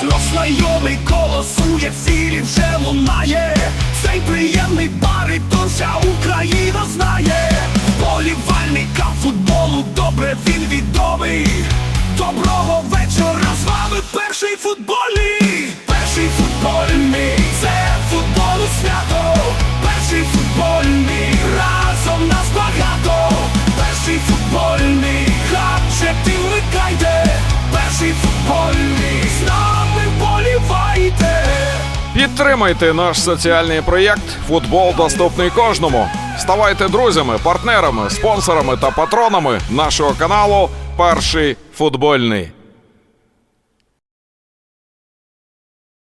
Знов знайомий колосує, в цілі вже лунає. Цей приємний баритон вся Україна знає. Болівальника футболу добре він відомий. Доброго вечора з вами перший футбольний. Перший футбольний, Підтримайте наш соціальний проєкт Футбол доступний кожному. Ставайте друзями, партнерами, спонсорами та патронами нашого каналу Перший футбольний.